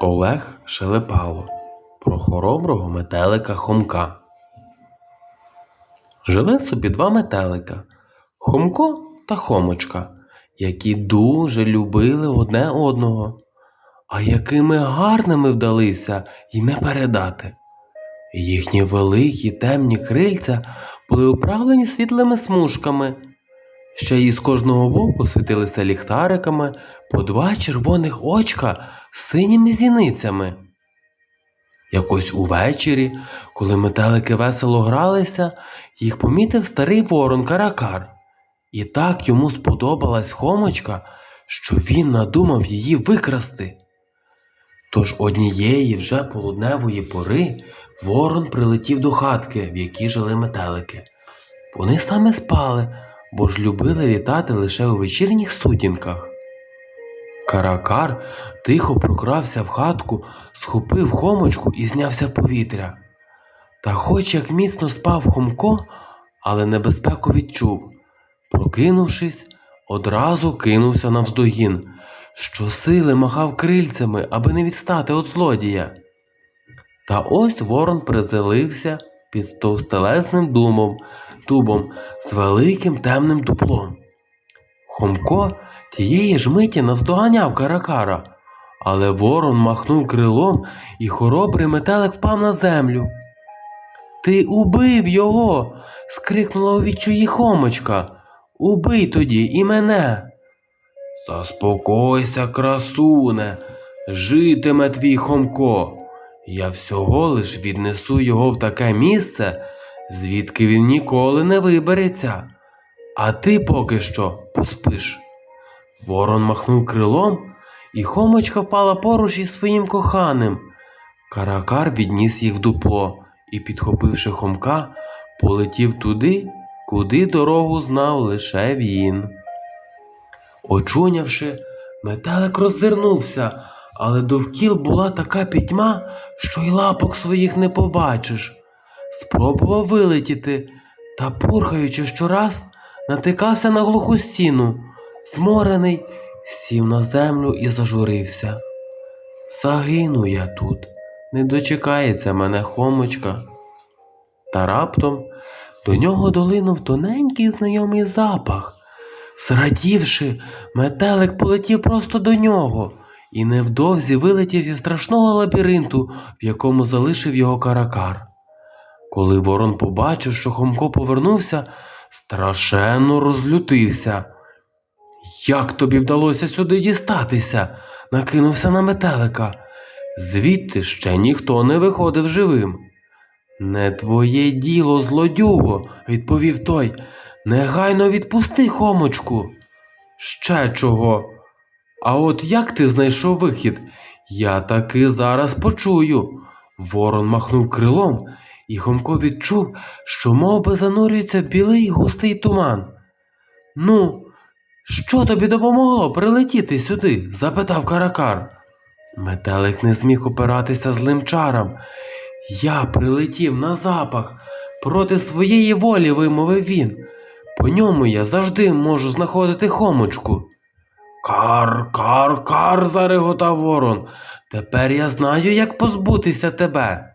Олег Шелепало про хороброго метелика Хомка. Жили собі два метелика Хомко та Хомочка, які дуже любили одне одного, а якими гарними вдалися й не передати. Їхні великі темні крильця були управлені світлими смужками, ще й з кожного боку світилися ліхтариками по два червоних очка з синіми зіницями. Якось увечері, коли метелики весело гралися, їх помітив старий ворон Каракар. І так йому сподобалась хомочка, що він надумав її викрасти. Тож однієї вже полудневої пори ворон прилетів до хатки, в якій жили метелики. Вони саме спали, бо ж любили літати лише у вечірніх сутінках. Каракар тихо прокрався в хатку, схопив хомочку і знявся повітря. Та хоч як міцно спав Хомко, але небезпеку відчув. Прокинувшись, одразу кинувся навздогін, щосили махав крильцями, аби не відстати від злодія. Та ось ворон призелився під товстелезним думом, дубом з великим темним дуплом. Хомко тієї ж миті наздоганяв каракара, але ворон махнув крилом, і хоробрий метелик впав на землю. Ти убив його. скрикнула у відчуї Хомочка. Убий тоді і мене. Заспокойся, красуне, житиме твій Хомко. Я всього лиш віднесу його в таке місце, звідки він ніколи не вибереться. А ти поки що поспиш. Ворон махнув крилом, і Хомочка впала поруч із своїм коханим. Каракар відніс їх в дупло і, підхопивши Хомка, полетів туди, куди дорогу знав лише він. Очунявши, метелик роззирнувся, але довкіл була така пітьма, що й лапок своїх не побачиш. Спробував вилетіти, та, пурхаючи щораз, натикався на глуху стіну. Зморений, сів на землю і зажурився. Загину я тут, не дочекається мене хомочка. Та раптом до нього долинув тоненький знайомий запах. Зрадівши, метелик полетів просто до нього і невдовзі вилетів зі страшного лабіринту, в якому залишив його каракар. Коли ворон побачив, що Хомко повернувся, страшенно розлютився. Як тобі вдалося сюди дістатися? накинувся на метелика. Звідти ще ніхто не виходив живим. Не твоє діло, злодюго, відповів той. Негайно відпусти хомочку. Ще чого? А от як ти знайшов вихід? Я таки зараз почую. Ворон махнув крилом, і Хомко відчув, що мов би занурюється білий густий туман. Ну, що тобі допомогло прилетіти сюди? запитав каракар. Метелик не зміг опиратися злим чарам. Я прилетів на запах. Проти своєї волі вимовив він. По ньому я завжди можу знаходити хомочку. Кар, кар, кар, зареготав ворон. Тепер я знаю, як позбутися тебе.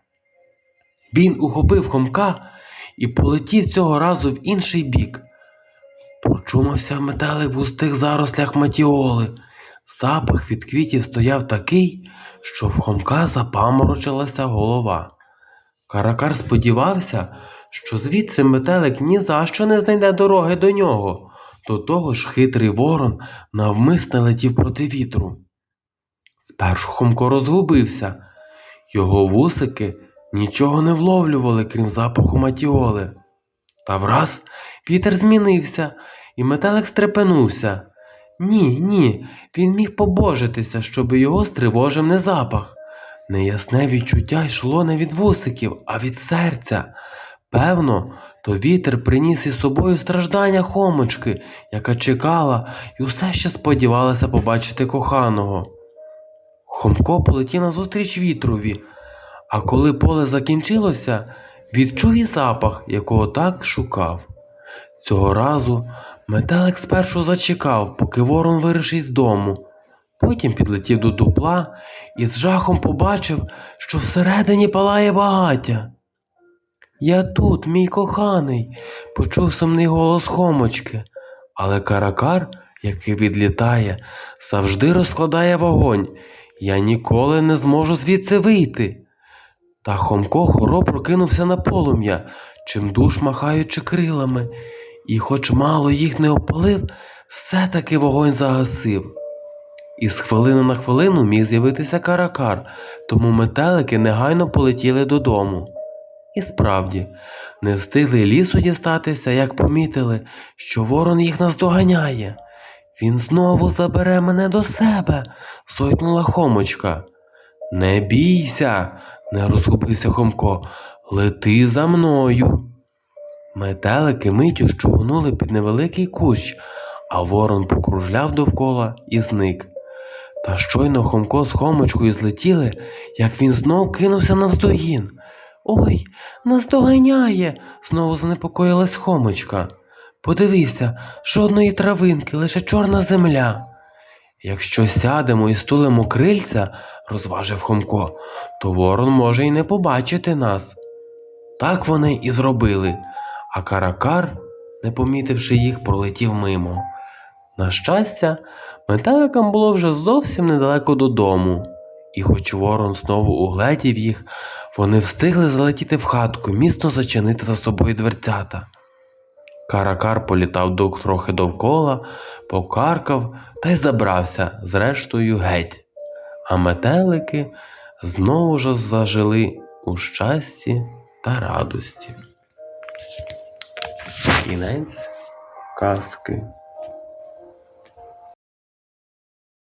Він ухопив хомка і полетів цього разу в інший бік. Почумався метелик в густих зарослях матіоли. Запах від квітів стояв такий, що в хомка запаморочилася голова. Каракар сподівався, що звідси метелик ні за що не знайде дороги до нього. До того ж хитрий ворон навмисне летів проти вітру. Спершу Хомко розгубився. Його вусики нічого не вловлювали, крім запаху матіоли. Та враз вітер змінився, і метелик стрепенувся. Ні, ні, він міг побожитися, щоби його стривожив не запах. Неясне відчуття йшло не від вусиків, а від серця. Певно, то вітер приніс із собою страждання хомочки, яка чекала і усе ще сподівалася побачити коханого. Хомко полетів назустріч вітрові, а коли поле закінчилося, відчув і запах, якого так шукав. Цього разу метелик спершу зачекав, поки ворон вирішить з дому. Потім підлетів до дупла і з жахом побачив, що всередині палає багаття. Я тут, мій коханий, почув сумний голос хомочки, але каракар, який відлітає, завжди розкладає вогонь. Я ніколи не зможу звідси вийти. Та Хомко хоро прокинувся на полум'я, чимдуж махаючи крилами, і, хоч мало їх не опалив, все-таки вогонь загасив. І з хвилини на хвилину міг з'явитися каракар, тому метелики негайно полетіли додому. І справді, не встигли лісу дістатися, як помітили, що ворон їх наздоганяє. Він знову забере мене до себе, сойкнула Хомочка. Не бійся, не розгубився Хомко. Лети за мною. Метелики миттю щугнули під невеликий кущ, а ворон покружляв довкола і зник. Та щойно Хомко з Хомочкою злетіли, як він знов кинувся навздогін. Ой, наздоганяє, знову занепокоїлась Хомочка. Подивися, жодної травинки, лише чорна земля. Якщо сядемо і стулимо крильця, розважив Хомко, то ворон може й не побачити нас. Так вони і зробили, а каракар, не помітивши їх, пролетів мимо. На щастя, метеликам було вже зовсім недалеко додому, і хоч ворон знову угледів їх, вони встигли залетіти в хатку, міцно зачинити за собою дверцята. Каракар політав трохи довкола, покаркав та й забрався зрештою геть. А метелики знову ж зажили у щасті та радості. Кінець казки.